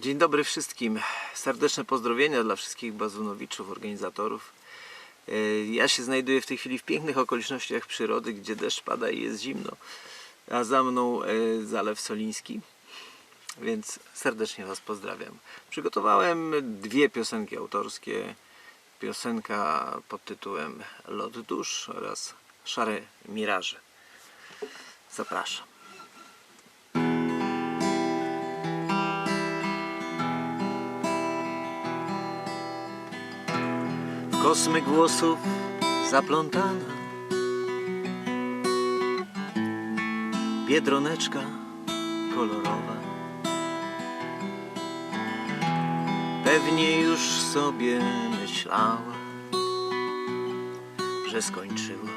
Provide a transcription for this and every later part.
Dzień dobry wszystkim. Serdeczne pozdrowienia dla wszystkich bazunowiczów, organizatorów. E, Ja się znajduję w tej chwili w pięknych okolicznościach przyrody, gdzie deszcz pada i jest zimno, a za mną e, Zalew Soliński, więc serdecznie Was pozdrawiam. Przygotowałem dwie piosenki autorskie. Piosenka pod tytułem Lot dusz oraz Szare miraże. Zapraszam. Kosmy głosów zaplątana. Biedroneczka kolorowa. Pewnie już sobie myślała Że skończyła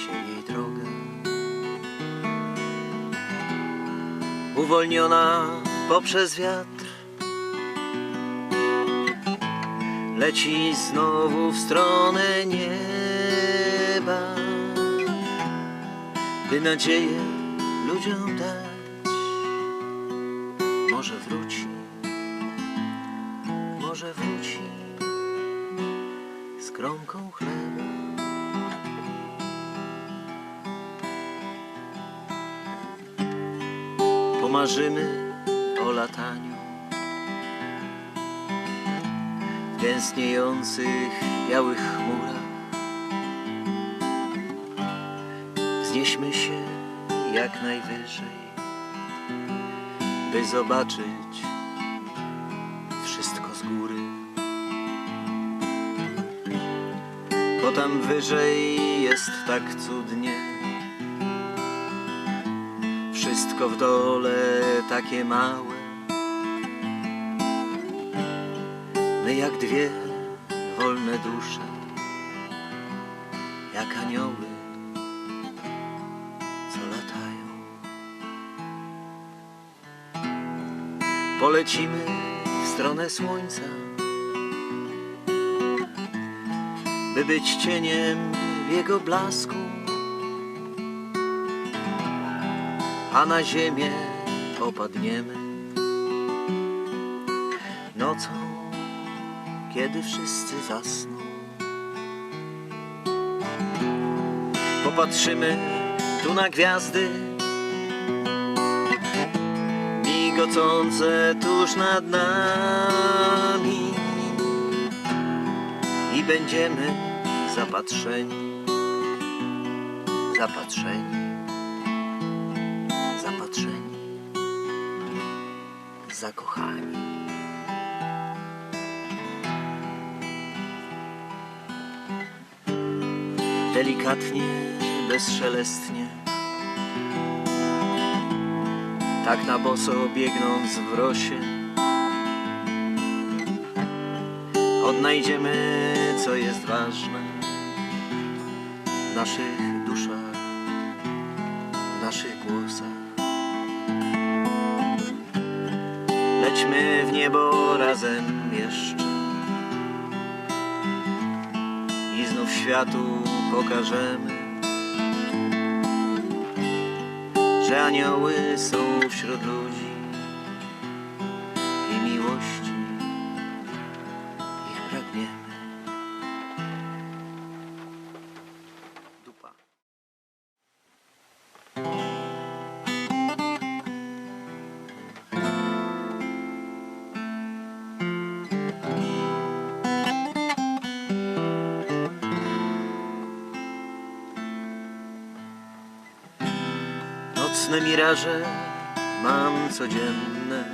się jej droga Uwolniona poprzez wiatr leci znowu w stronę nieba, by nadzieję ludziom dać. Może wróci, może wróci z kromką chleba. Pomarzymy o lataniu w tęskniejących białych chmurach. Wznieśmy się jak najwyżej, by zobaczyć wszystko z góry. Bo tam wyżej jest tak cudnie, wszystko w dole takie małe. My jak dwie wolne dusze, jak anioły, co latają. Polecimy w stronę słońca, by być cieniem w jego blasku, a na ziemię opadniemy nocą kiedy wszyscy zasną. Popatrzymy tu na gwiazdy, migocące tuż nad nami i będziemy zapatrzeni, zapatrzeni, zapatrzeni, zakochani. Delikatnie, bezszelestnie. Tak na boso biegnąc w rosie, odnajdziemy, co jest ważne w naszych duszach, w naszych głosach. Lećmy w niebo razem jeszcze znów światu pokażemy, że anioły są wśród ludzi i miłości Nocne miraże mam codzienne.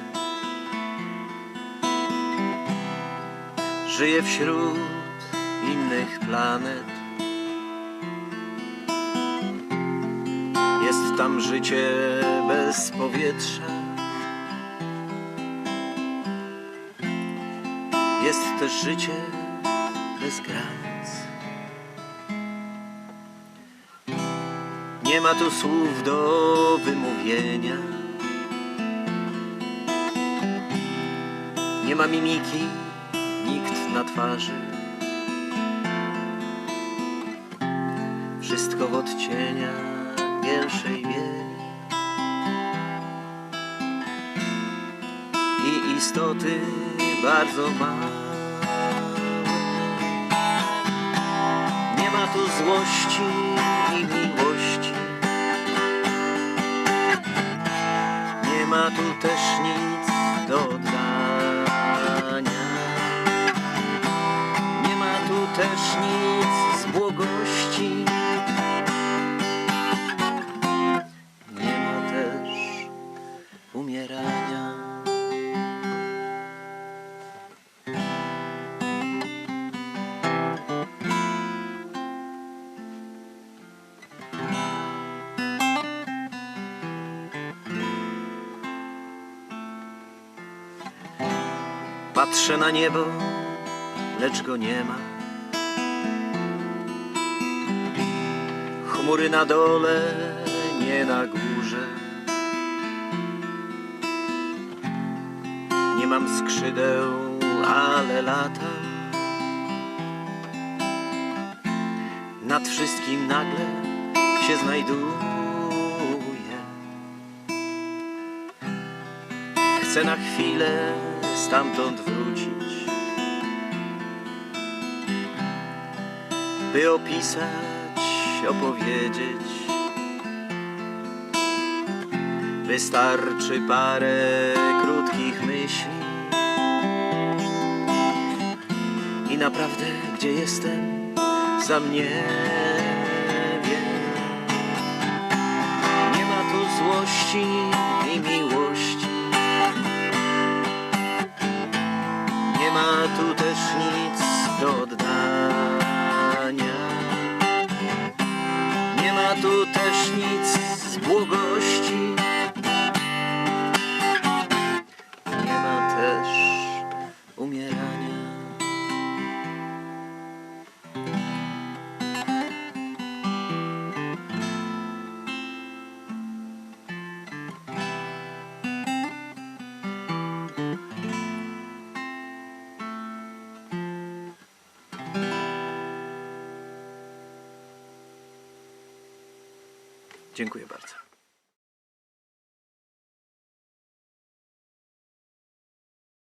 Żyję wśród innych planet. Jest tam życie bez powietrza. Jest też życie bez granic Nie ma tu słów do wymówienia. Nie ma mimiki, nikt na twarzy. Wszystko w odcieniach pierwszej bieli. istoty bardzo małe. Nie ma tu złości Patrzę na niebo, lecz go nie ma. Chmury na dole, nie na górze. Nie mam skrzydeł, ale latam. Nad wszystkim nagle się znajduję. Chcę na chwilę stamtąd wrócić, by opisać, opowiedzieć. Wystarczy parę krótkich myśli i naprawdę, gdzie jestem, sam nie wiem. Nie ma tu złości i miłości. Ma tu też Dziękuję bardzo.